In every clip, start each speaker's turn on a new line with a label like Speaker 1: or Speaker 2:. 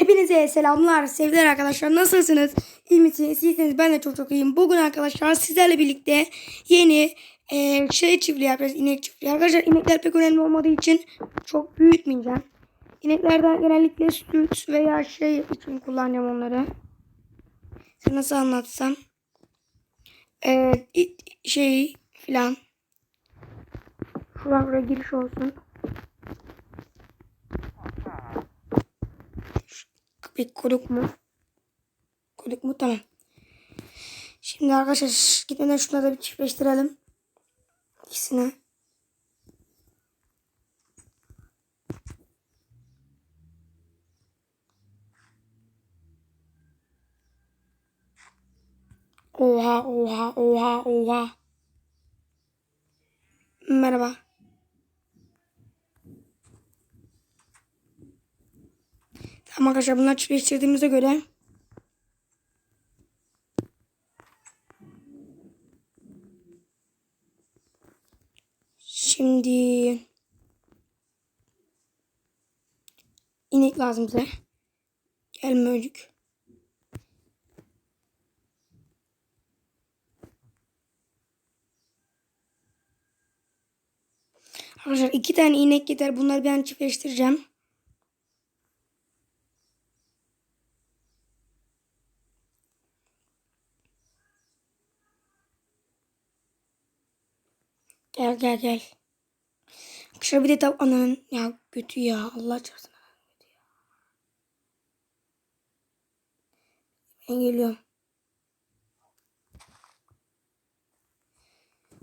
Speaker 1: Hepinize selamlar, sevgiler arkadaşlar. Nasılsınız? İyi misiniz? İyisiniz. Ben de çok çok iyiyim. Bugün arkadaşlar sizlerle birlikte yeni e, şey çiftliği yapacağız. İnek çiftliği. Arkadaşlar inekler pek önemli olmadığı için çok büyütmeyeceğim. İneklerden genellikle süt veya şey için kullanacağım onları. Size nasıl anlatsam? E, şey filan. Buraya giriş olsun. Peki koduk mu? Koduk mu? Tamam. Şimdi arkadaşlar gitmeden şunları bir çiftleştirelim. İkisini. Oha oha oha oha. Merhaba. Tamam arkadaşlar bunları çiftleştirdiğimize göre Şimdi inek lazım bize. Gelme öcük. Arkadaşlar iki tane inek yeter. Bunları ben çiftleştireceğim. Gel gel gel. Arkadaşlar bir de tav ananın ya kötü ya Allah çarpsın. Ben geliyorum.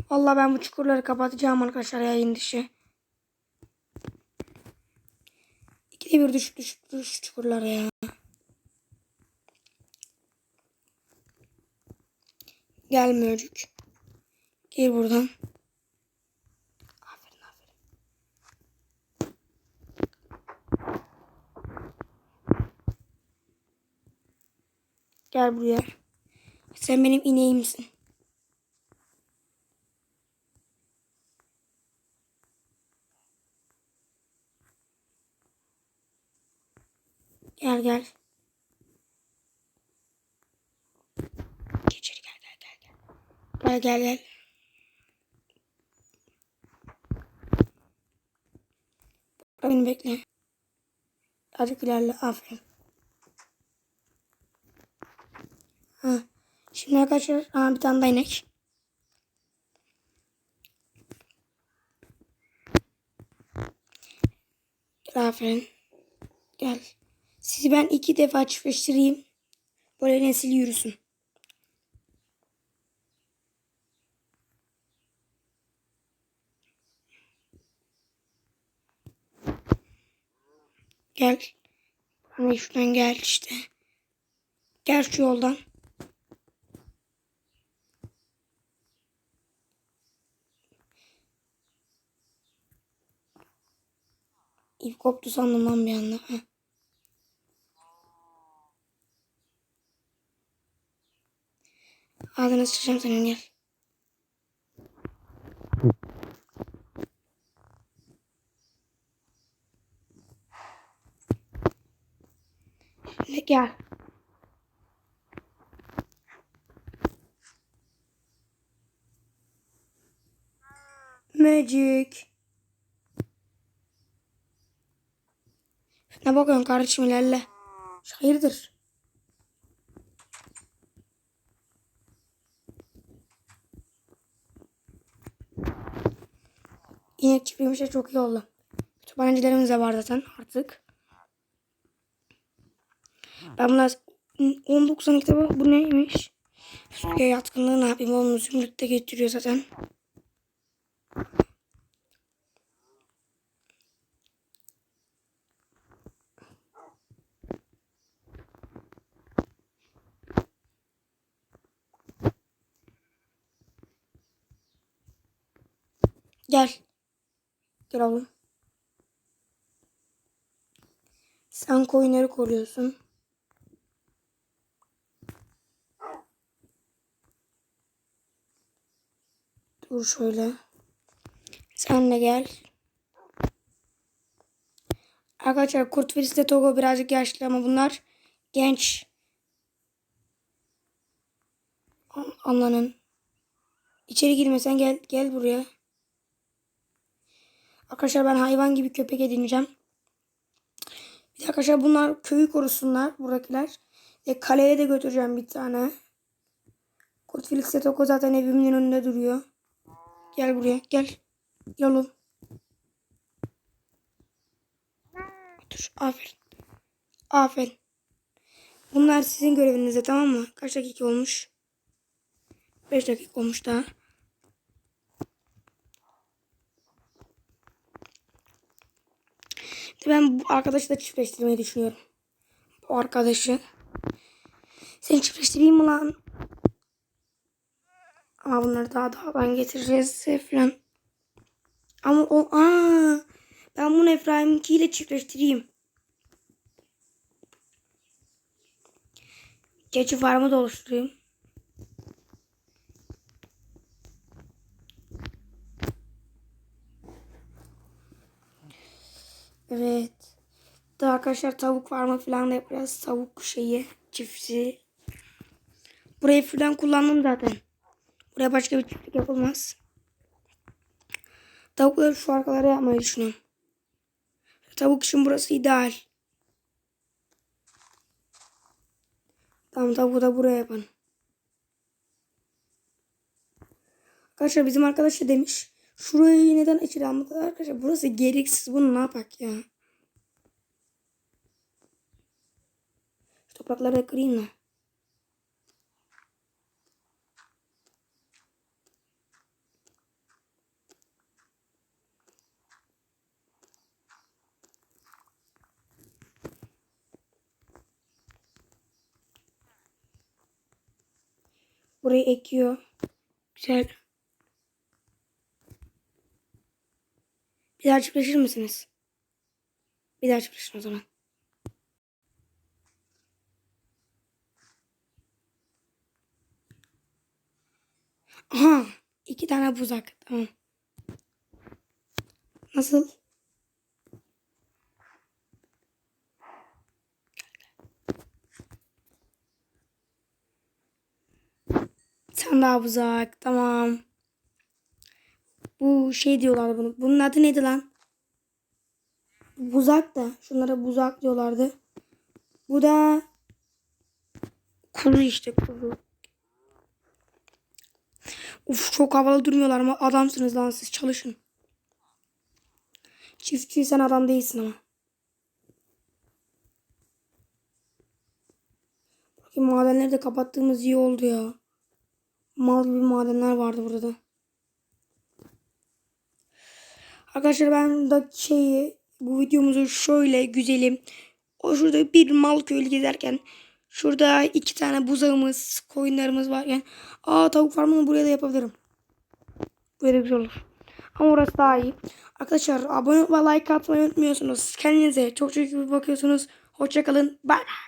Speaker 1: Vallahi ben bu çukurları kapatacağım arkadaşlar yayın dışı. İkide bir düş düş düş çukurlara ya. Gelme öcük. Gir buradan. Gel buraya. Sen benim ineğimsin. Gel gel. Geçir gel gel gel gel. Gel gel gel. Beni bekle. Azıcık ilerle. Aferin. Şimdi arkadaşlar aha, bir tane daha inek. Aferin. Gel. Sizi ben iki defa çiftleştireyim. Böyle nesil yürüsün. Gel. Hani şuradan gel işte. Gel şu yoldan. Koptu sandım lan bir anda. Heh. Ağzına sıçacağım senin gel. Şimdi gel. Magic. Ne bakıyorsun kardeşim ilerle. Hayırdır? İnek çiftliğimiz de çok iyi oldu. Kütüphanecilerimiz de var zaten artık. Ben bunlar 19 tane kitabı bu neymiş? Suya yatkınlığı ne yapayım? Onu zümrüt de getiriyor zaten. Gel. Gel oğlum. Sen koyunları koruyorsun. Dur şöyle. Sen de gel. Arkadaşlar Kurt Velis de Togo birazcık yaşlı ama bunlar genç. An- Anlanın. İçeri girmesen gel gel buraya. Arkadaşlar ben hayvan gibi köpek edineceğim. Bir de arkadaşlar bunlar köyü korusunlar buradakiler. E, kaleye de götüreceğim bir tane. Kurt Felix Toko zaten evimin önünde duruyor. Gel buraya gel. Gel oğlum. Dur aferin. Aferin. Bunlar sizin görevinizde tamam mı? Kaç dakika olmuş? 5 dakika olmuş daha. Ben bu arkadaşı da çiftleştirmeyi düşünüyorum. Bu arkadaşı. Seni çiftleştireyim mi lan? Ama bunları daha dağdan getireceğiz falan. Ama o aa ben bunu Efraim'inkiyle çiftleştireyim. Keçi farmı da oluşturayım. Evet. Daha arkadaşlar tavuk farmı falan da yapacağız. Tavuk şeyi, çiftçi. Burayı falan kullandım zaten. Buraya başka bir çiftlik yapılmaz. Tavukları şu arkalara yapmayı düşünüyorum. Tavuk için burası ideal. Tamam tavuğu da buraya yapalım. Arkadaşlar bizim arkadaş da demiş. Şurayı neden içeri almadılar arkadaşlar? Burası gereksiz. Bunu ne yapak ya? Şu toprakları da kırayım da. Burayı ekiyor. Güzel. Bir daha çiftleşir misiniz? Bir daha çiftleşin o zaman. Aha. iki tane buzak. Tamam. Nasıl? Bir tane daha buzak. Tamam. Bu şey diyorlardı bunu. Bunun adı neydi lan? Buzak da. Şunlara buzak diyorlardı. Bu da kuzu işte kuzu. Uf çok havalı durmuyorlar ama adamsınız lan siz çalışın. Çiftçi sen adam değilsin ama. Bakayım madenleri de kapattığımız iyi oldu ya. Mal gibi madenler vardı burada da. Arkadaşlar ben de şeyi bu videomuzu şöyle güzelim. O şurada bir mal köylü gezerken şurada iki tane buzağımız, koyunlarımız varken aa tavuk farmını buraya da yapabilirim. Böyle güzel olur. Ama orası daha iyi. Arkadaşlar abone ve like atmayı unutmuyorsunuz. Kendinize çok çok iyi bakıyorsunuz. Hoşçakalın. Bye bye.